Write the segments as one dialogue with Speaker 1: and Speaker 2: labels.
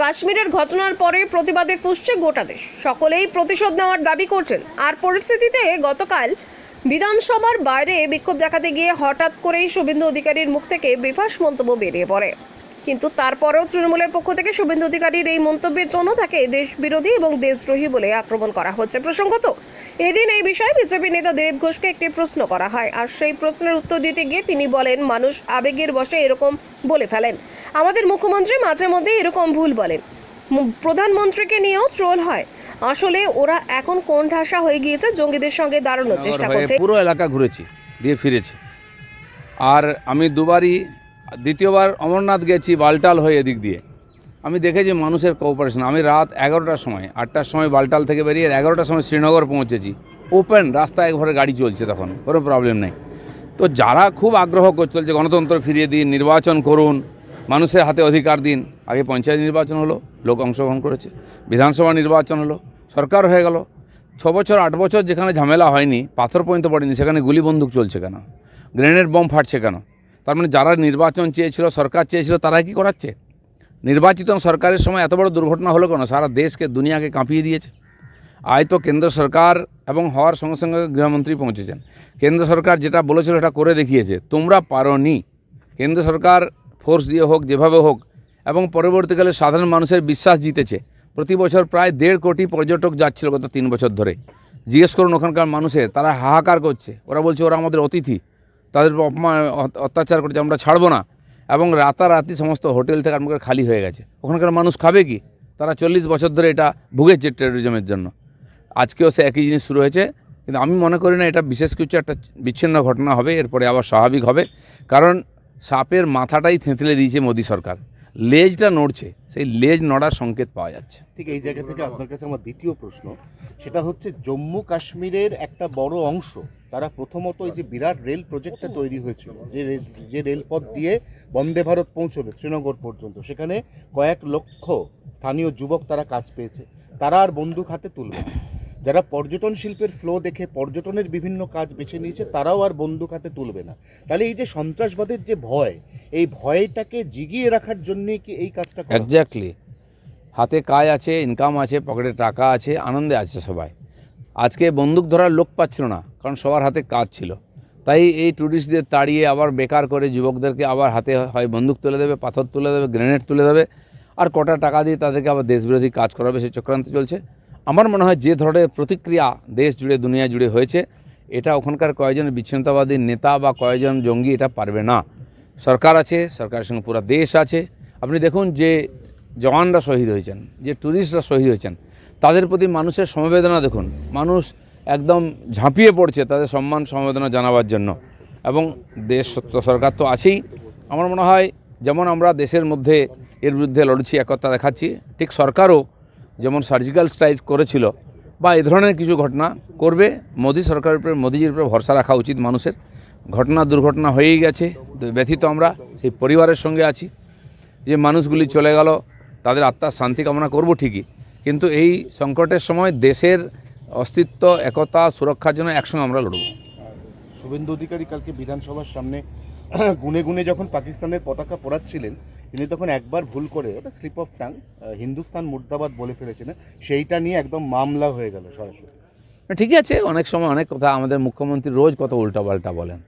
Speaker 1: কাশ্মীরের ঘটনার পরে প্রতিবাদে ফুসছে গোটা দেশ। সকলেই প্রতিশোধ নেওয়ার দাবি করছেন। আর পরিস্থিতিতে গতকাল বিধানসভার বাইরে বিক্ষোভ দেখাতে গিয়ে হঠাৎ করেই শুভেন্দু অধিকারীর মুখ থেকে বেফাস মন্তব্য বেরিয়ে পড়ে। কিন্তু তারপরেও তৃণমূলের পক্ষ থেকে শুভেন্দু অধিকারীর এই মন্তব্যের জন্য তাকে দেশ বিরোধী এবং দেশদ্রোহী বলে আক্রমণ করা হচ্ছে। প্রসঙ্গত, এদিন এই বিষয়ে বিজেপি নেতা দেব ঘোষকে একটি প্রশ্ন করা হয়। আর সেই প্রশ্নের উত্তর দিতে গিয়ে তিনি বলেন, মানুষ আবেগের বশে এরকম বলে ফেলেন। আমাদের মুখ্যমন্ত্রী মাঝে মধ্যে এরকম ভুল বলেন। প্রধানমন্ত্রীকে নিয়েও ট্রোল হয়। আসলে ওরা এখন কোন ঠাসা হয়ে গিয়েছে জঙ্গিদের সঙ্গে দাঁড়ানোর চেষ্টা করছে।
Speaker 2: পুরো এলাকা ঘুরেছি দিয়ে ফিরেছি। আর আমি দুবারই দ্বিতীয়বার অমরনাথ গেছি বালটাল হয়ে এদিক দিয়ে। আমি দেখেছি মানুষের কোঅপারেশন আমি রাত এগারোটার সময় আটটার সময় বালটাল থেকে বেরিয়ে এগারোটার সময় শ্রীনগর পৌঁছেছি। ওপেন রাস্তায় একবারে গাড়ি চলছে তখন কোনো প্রবলেম নেই। তো যারা খুব আগ্রহ করছে যে গণতন্ত্র ফিরিয়ে দিন নির্বাচন করুন মানুষের হাতে অধিকার দিন। আগে পঞ্চায়েত নির্বাচন হলো, লোক অংশগ্রহণ করেছে। বিধানসভা নির্বাচন হলো, সরকার হয়ে গেল। ছ বছর, আট বছর যেখানে ঝামেলা হয়নি, পাথর পর্যন্ত পড়েনি, সেখানে গুলি বন্দুক চলছে কেন? গ্রেনেড বম ফাটছে কেন? তার মানে যারা নির্বাচন চেয়েছিল, সরকার চেয়েছিল, তারা কি করাচ্ছে? নির্বাচিত সরকারের সময় এত বড় দুর্ঘটনা হলো কেন? সারা দেশকে, দুনিয়াকে কাঁপিয়ে দিয়েছে। আয় তো কেন্দ্র সরকার এবং হওয়ার সঙ্গে সঙ্গে গৃহমন্ত্রী পৌঁছেছেন। কেন্দ্র সরকার যেটা বলেছিল, সেটা করে দেখিয়েছে। তোমরা পারোনি। কেন্দ্র সরকার ফোর্স দিয়ে হোক, যেভাবে হোক, এবং পরবর্তীকালে সাধারণ মানুষের বিশ্বাস জিতেছে। প্রতি বছর প্রায় দেড় কোটি পর্যটক যাচ্ছিল গত তিন বছর ধরে। জিজ্ঞেস করুন ওখানকার মানুষের তারা হাহাকার করছে। ওরা বলছে, ওরা আমাদের অতিথি। তাদের অপমান অত্যাচার করছে, আমরা ছাড়বো না। এবং রাতারাতি সমস্ত হোটেল থেকে আরম্ভ করে খালি হয়ে গেছে। ওখানকার মানুষ খাবে কি? তারা চল্লিশ বছর ধরে এটা ভুগেছে টেরোরিজমের জন্য। আজকেও সে একই জিনিস শুরু হয়েছে। কিন্তু আমি মনে করি না, এটা বিশেষ কিছু একটা বিচ্ছিন্ন ঘটনা হবে, এরপরে আবার স্বাভাবিক হবে। কারণ সাপের মাথাটাই থেঁতলে দিয়েছে মোদী সরকার লেজটা নড়ছে, সেই লেজ নড়ার সংকেত পাওয়া যাচ্ছে
Speaker 3: ঠিক এই জায়গা থেকে আপনার কাছে আমার দ্বিতীয় প্রশ্ন, সেটা হচ্ছে জম্মু কাশ্মীরের একটা বড় অংশ, তারা প্রথমত এই যে বিরাট রেল প্রজেক্টটা তৈরি হয়েছিল, যে যে রেলপথ দিয়ে বন্দে ভারত পৌঁছবে শ্রীনগর পর্যন্ত, সেখানে কয়েক লক্ষ স্থানীয় যুবক তারা কাজ পেয়েছে, তারা আর বন্দুক হাতে তুলবে। যারা পর্যটন শিল্পের ফ্লো দেখে পর্যটনের বিভিন্ন কাজ বেছে নিয়েছে, তারাও আর বন্দুক হাতে তুলবে না। তাহলে এই যে সন্ত্রাসবাদের যে ভয়, এই ভয়টাকে জিগিয়ে রাখার জন্যই কি এই কাজটা
Speaker 2: এক্স্যাক্টলি হাতে কাজ আছে ইনকাম আছে পকেটে টাকা আছে, আনন্দে আছে সবাই। আজকে বন্দুক ধরার লোক পাচ্ছিল না, কারণ সবার হাতে কাজ ছিল। তাই এই ট্যুরিস্টদের তাড়িয়ে আবার বেকার করে যুবকদেরকে আবার হাতে হয় বন্দুক তুলে দেবে, পাথর তুলে দেবে গ্রেনেড তুলে দেবে। আর কটা টাকা দিয়ে তাদেরকে আবার দেশবিরোধী কাজ করাবে, সে চক্রান্ত চলছে। আমার মনে হয় যে ধরনের প্রতিক্রিয়া দেশ জুড়ে, দুনিয়া জুড়ে হয়েছে, এটা ওখানকার কয়েকজন বিচ্ছিন্নতাবাদী নেতা বা কয়েকজন জঙ্গি এটা পারবে না। সরকার আছে, সরকারের সঙ্গে পুরো দেশ আছে। আপনি দেখুন যে জওয়ানরা শহীদ হয়েছেন, যে ট্যুরিস্টরা শহীদ হয়েছেন, তাদের প্রতি মানুষের সমবেদনা দেখুন। মানুষ একদম ঝাঁপিয়ে পড়ছে তাদের সম্মান, সমবেদনা জানাবার জন্য। এবং দেশ তো সরকার তো আছেই। আমার মনে হয় যেমন আমরা দেশের মধ্যে এর বিরুদ্ধে লড়ছি, একতা দেখাচ্ছি, ঠিক সরকারও যেমন সার্জিক্যাল স্ট্রাইক করেছিল বা এই ধরনের কিছু ঘটনা করবে, মোদী সরকারের উপরে, মোদিজির উপরে ভরসা রাখা উচিত মানুষের। ঘটনা দুর্ঘটনা হয়েই গেছে ব্যথিত আমরা, সেই পরিবারের সঙ্গে আছি। যে মানুষগুলি চলে গেল, তাদের আত্মার শান্তি কামনা করব ঠিকই, কিন্তু এই সংকটের সময় দেশের অস্তিত্ব, একতা, সুরক্ষার জন্য একসঙ্গে আমরা লড়ব।
Speaker 3: শুভেন্দু অধিকারী কালকে বিধানসভার সামনে গুনে গুনে যখন পাকিস্তানের পতাকা পোড়াচ্ছিলেন তিনি তখন একবার ভুল করে ওটা স্লিপ অফ টাং হিন্দুস্তান মুর্দাবাদ বলে ফেলেছিলেন সেইটা নিয়ে একদম মামলা হয়ে গেল সরাসরি।
Speaker 2: ঠিকই আছে, অনেক সময় অনেক কথা আমাদের মুখ্যমন্ত্রী রোজ কত উল্টাপাল্টা বলেন।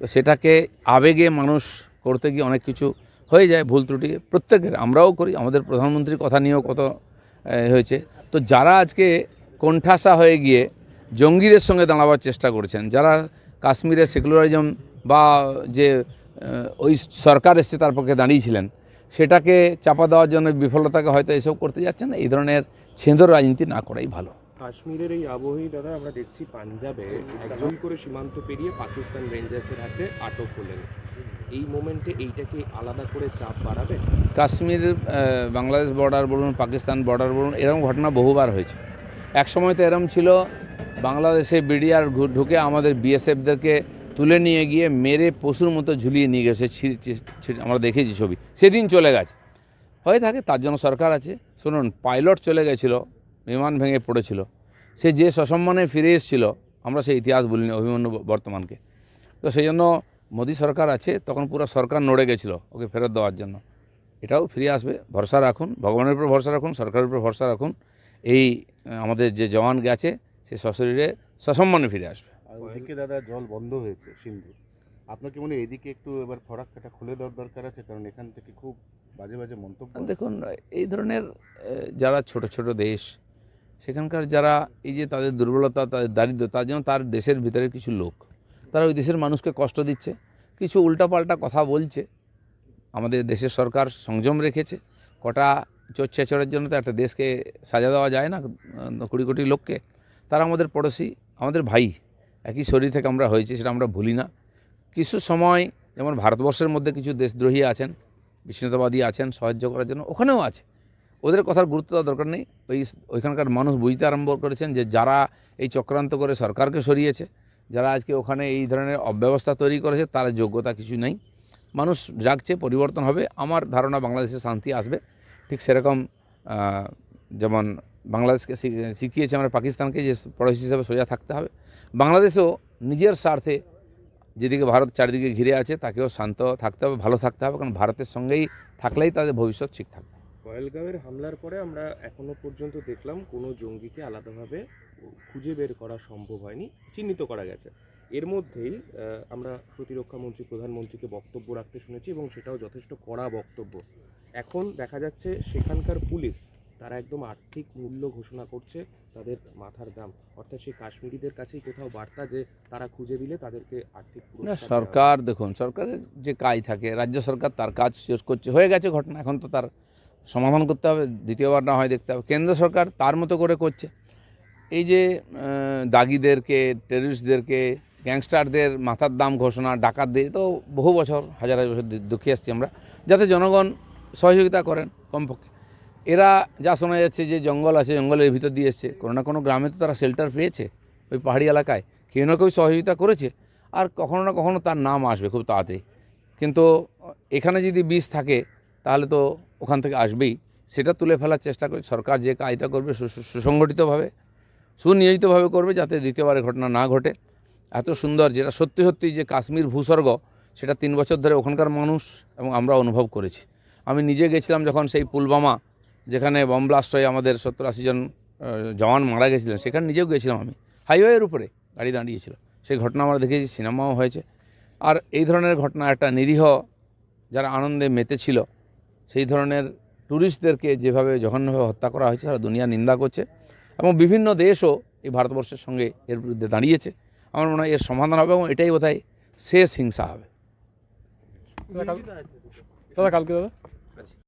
Speaker 2: তো সেটাকে আবেগে মানুষ করতে গিয়ে অনেক কিছু হয়ে যায়, ভুল ত্রুটি প্রত্যেকের, আমরাও করি, আমাদের প্রধানমন্ত্রীর কথা নিয়েও কত হয়েছে। তো যারা আজকে কোণঠাসা হয়ে গিয়ে জঙ্গিদের সঙ্গে দাঁড়াবার চেষ্টা করছেন, যারা কাশ্মীরের সেকুলারিজম বা যে ওই সরকার এসছে তার পক্ষে দাঁড়িয়েছিলেন। সেটাকে চাপা দেওয়ার জন্য বিফলতাকে হয়তো এসব করতে যাচ্ছেন এই ধরনের ছেঁদর রাজনীতি না করাই ভালো।
Speaker 4: কাশ্মীরের এই আবহেই দাদা আমরা দেখছি পাঞ্জাবে একজন করে সীমান্ত পেরিয়ে পাকিস্তান রেঞ্জার্সের হাতে আটক হলেন। এই মোমেন্টে এইটাকে আলাদা করে চাপ বাড়াবে?
Speaker 2: কাশ্মীর বাংলাদেশ বর্ডার বলুন পাকিস্তান বর্ডার বলুন এরকম ঘটনা বহুবার হয়েছে। এক সময় তো এরকম ছিল বাংলাদেশে বিডিআর ঢুকে আমাদের বিএসএফদেরকে তুলে নিয়ে গিয়ে মেরে পশুর মতো ঝুলিয়ে নিয়ে গেছে আমরা দেখেছি ছবি। সেদিন চলে গেছে। হয়ে থাকে, তার জন্য সরকার আছে। শুনুন, পাইলট চলে গেছিল, বিমান ভেঙে পড়েছিল। সে যে সসম্মানে ফিরে এসেছিল, আমরা সেই ইতিহাস বলিনি অভিমন্যু বর্তমানকে। তো সেই জন্য মোদী সরকার আছে, তখন পুরো সরকার নড়ে গেছিল ওকে ফেরত দেওয়ার জন্য। এটাও ফিরে আসবে, ভরসা রাখুন, ভগবানের উপর ভরসা রাখুন, সরকারের উপর ভরসা রাখুন। এই, আমাদের যে জওয়ান গেছে, সে সশরীরে সসম্মানে ফিরে আসবে।
Speaker 3: আর ওদিকে দাদা জল বন্ধ হয়েছে সিন্ধু। আপনার কি মনে হয় এদিকে একটু এবার ফরাক্কাটা খুলে দেওয়ার দরকার আছে? কারণ এখান থেকে খুব বাজে বাজে মন্তব্য
Speaker 2: দেখুন এই ধরনের যারা ছোট ছোট দেশ সেখানকার যারা এই যে তাদের দুর্বলতা তাদের দারিদ্র তার জন্য তার দেশের ভিতরে কিছু লোক তারা ওই দেশের মানুষকে কষ্ট দিচ্ছে কিছু উল্টাপাল্টা কথা বলছে আমাদের দেশের সরকার সংযম রেখেছে কটা চোর ছেচড়ের জন্য তো একটা দেশকে সাজা দেওয়া যায় না কুড়ি কোটি লোককে তারা আমাদের পড়োশি আমাদের ভাই। একই শরীর থেকে আমরা হয়েছি, সেটা আমরা ভুলি না। কিছু সময়, যেমন ভারতবর্ষের মধ্যে কিছু দেশদ্রোহী আছেন, বিচ্ছিন্নতাবাদী আছেন, সাহায্য করার জন্য, ওখানেও আছে। ওদের কথার গুরুত্ব দেওয়ার দরকার নেই। ওই ওইখানকার মানুষ বুঝতে আরম্ভ করেছেন যে যারা এই চক্রান্ত করে সরকারকে সরিয়েছে, যারা আজকে ওখানে এই ধরনের অব্যবস্থা তৈরি করেছে, তার যোগ্যতা কিছু নেই। মানুষ জাগছে, পরিবর্তন হবে। আমার ধারণা বাংলাদেশে শান্তি আসবে। ঠিক সেরকম যেমন বাংলাদেশকে শিখ- শিখিয়েছে আমরা পাকিস্তানকে যে পড়োশি হিসাবে সোজা থাকতে হবে। বাংলাদেশেও নিজের স্বার্থে যেদিকে ভারত চারিদিকে ঘিরে আছে, তাকেও শান্ত থাকতে হবে, ভালো থাকতে হবে, কারণ ভারতের সঙ্গেই থাকলেই তাদের ভবিষ্যৎ ঠিক থাকবে।
Speaker 4: পয়েলগাঁওয়ের হামলার পরে আমরা এখনও পর্যন্ত দেখলাম কোনো জঙ্গিকে আলাদাভাবে খুঁজে বের করা সম্ভব হয়নি, চিহ্নিত করা গেছে। এর মধ্যেই আমরা প্রতিরক্ষা মন্ত্রী, প্রধানমন্ত্রীকে বক্তব্য রাখতে শুনেছি এবং সেটাও যথেষ্ট কড়া বক্তব্য। এখন দেখা যাচ্ছে সেখানকার পুলিশ তারা একদম আর্থিক মূল্য ঘোষণা করছে তাদের মাথার দাম। অর্থাৎ সেই কাশ্মীরিদের কাছেই কোথাও বার্তা যে তারা খুঁজে দিলে তাদেরকে আর্থিক
Speaker 2: না। সরকার দেখুন সরকারের যে কাজ থাকে রাজ্য সরকার তার কাজ শেষ করছে হয়ে গেছে ঘটনা এখন তো তার সমাধান করতে হবে দ্বিতীয়বার না হয় দেখতে হবে। কেন্দ্র সরকার তার মতো করে করছে। এই যে দাগিদেরকে টেররিস্টদেরকে গ্যাংস্টারদের মাথার দাম ঘোষণা ডাকাত দিয়ে তো বহু বছর হাজার হাজার বছর দুঃখে আসছি আমরা যাতে জনগণ সহযোগিতা করেন কমপক্ষে। এরা যা শোনা যাচ্ছে যে জঙ্গল আছে, জঙ্গলের ভিতর দিয়ে এসছে, কোনো না কোনো গ্রামে তো তারা শেল্টার পেয়েছে, ওই পাহাড়ি এলাকায়। কেউ না কেউ সহযোগিতা করেছে, আর কখনো না কখনো তার নাম আসবে খুব তাড়াতাড়ি। কিন্তু এখানে যদি বিষ থাকে, তাহলে তো ওখান থেকে আসবেই। সেটা তুলে ফেলার চেষ্টা করে, সরকার যে কাজটা করবে সুসংগঠিতভাবে, সুনিয়োজিতভাবে করবে যাতে দ্বিতীয়বারের ঘটনা না ঘটে। এত সুন্দর যেটা সত্যি সত্যি যে কাশ্মীর ভূস্বর্গ, সেটা তিন বছর ধরে ওখানকার মানুষ এবং আমরা অনুভব করেছি। আমি নিজে গেছিলাম যখন সেই পুলবামা যেখানে বম ব্লাস্ট হয়ে আমাদের সত্তর আশি জন জওয়ান মারা গেছিলেন, সেখানে নিজেও গেছিলাম আমি। হাইওয়ের উপরে গাড়ি দাঁড়িয়েছিল। সেই ঘটনা আমরা দেখেছি, সিনেমাও হয়েছে। আর এই ধরনের ঘটনা একটা নিরীহ, যারা আনন্দে মেতেছিল, সেই ধরনের ট্যুরিস্টদেরকে যেভাবে জঘন্যভাবে হত্যা করা হয়েছে তারা দুনিয়া নিন্দা করছে এবং বিভিন্ন দেশও এই ভারতবর্ষের সঙ্গে এর বিরুদ্ধে দাঁড়িয়েছে। আমার মনে হয় এর সমাধান হবে এবং এটাই বোধহয় শেষ হিংসা হবে।
Speaker 5: দাদা, কালকে দাদা?